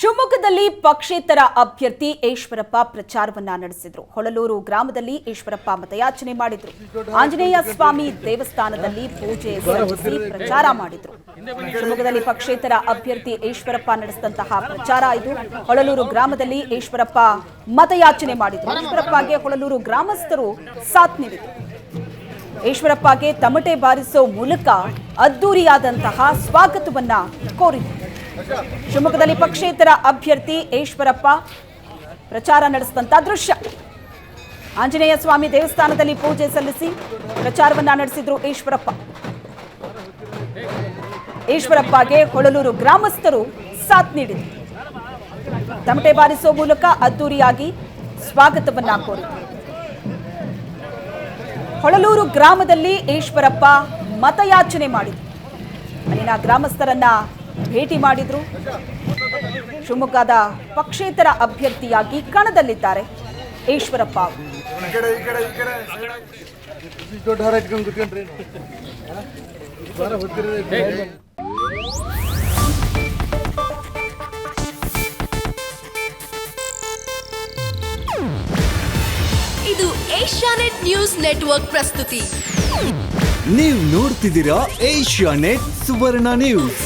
ಶಿವಮೊಗ್ಗದಲ್ಲಿ ಪಕ್ಷೇತರ ಅಭ್ಯರ್ಥಿ ಈಶ್ವರಪ್ಪ ಪ್ರಚಾರವನ್ನ ನಡೆಸಿದ್ರು. ಹೊಳಲೂರು ಗ್ರಾಮದಲ್ಲಿ ಈಶ್ವರಪ್ಪ ಮತಯಾಚನೆ ಮಾಡಿದ್ರು. ಆಂಜನೇಯ ಸ್ವಾಮಿ ದೇವಸ್ಥಾನದಲ್ಲಿ ಪೂಜೆ ಸಲ್ಲಿಸಿ ಪ್ರಚಾರ ಮಾಡಿದ್ರು. ಶಿವಮೊಗ್ಗದಲ್ಲಿ ಪಕ್ಷೇತರ ಅಭ್ಯರ್ಥಿ ಈಶ್ವರಪ್ಪ ನಡೆಸಿದಂತಹ ಪ್ರಚಾರ ಇದು. ಹೊಳಲೂರು ಗ್ರಾಮದಲ್ಲಿ ಈಶ್ವರಪ್ಪ ಮತಯಾಚನೆ ಮಾಡಿದ್ರು. ಈಶ್ವರಪ್ಪಗೆ ಹೊಳಲೂರು ಗ್ರಾಮಸ್ಥರು ಸಾಥ್ ನೀಡಿದರು. ಈಶ್ವರಪ್ಪಗೆ ತಮಟೆ ಬಾರಿಸೋ ಮೂಲಕ ಅದ್ದೂರಿಯಾದಂತಹ ಸ್ವಾಗತವನ್ನ ಕೋರಿದರು. ಶಿವಮೊಗ್ಗದಲ್ಲಿ ಪಕ್ಷೇತರ ಅಭ್ಯರ್ಥಿ ಈಶ್ವರಪ್ಪ ಪ್ರಚಾರ ನಡೆಸಿದಂತ ದೃಶ್ಯ. ಆಂಜನೇಯ ಸ್ವಾಮಿ ದೇವಸ್ಥಾನದಲ್ಲಿ ಪೂಜೆ ಸಲ್ಲಿಸಿ ಪ್ರಚಾರವನ್ನ ನಡೆಸಿದ್ರು ಈಶ್ವರಪ್ಪ. ಈಶ್ವರಪ್ಪಗೆ ಹೊಳಲೂರು ಗ್ರಾಮಸ್ಥರು ಸಾಥ್ ನೀಡಿದರು. ತಮಟೆ ಬಾರಿಸುವ ಮೂಲಕ ಅದ್ದೂರಿಯಾಗಿ ಸ್ವಾಗತವನ್ನ ಕೋರಿದರು. ಹೊಳಲೂರು ಗ್ರಾಮದಲ್ಲಿ ಈಶ್ವರಪ್ಪ ಮತಯಾಚನೆ ಮಾಡಿದರು. ಅಲ್ಲಿನ ಗ್ರಾಮಸ್ಥರನ್ನ ಭೇಟಿ ಮಾಡಿದ್ರು. ಶಿವಮೊಗ್ಗದ ಪಕ್ಷೇತರ ಅಭ್ಯರ್ಥಿಯಾಗಿ ಕಣದಲ್ಲಿದ್ದಾರೆ. ಈಶ್ವರಪ್ಪ. ಇದು ಏಷ್ಯಾನೆಟ್ ನ್ಯೂಸ್ ನೆಟ್ವರ್ಕ್ ಪ್ರಸ್ತುತಿ. ನೀವು ನೋಡ್ತಿದ್ದೀರಾ ಏಷ್ಯಾ ನೆಟ್ ಸುವರ್ಣ ನ್ಯೂಸ್.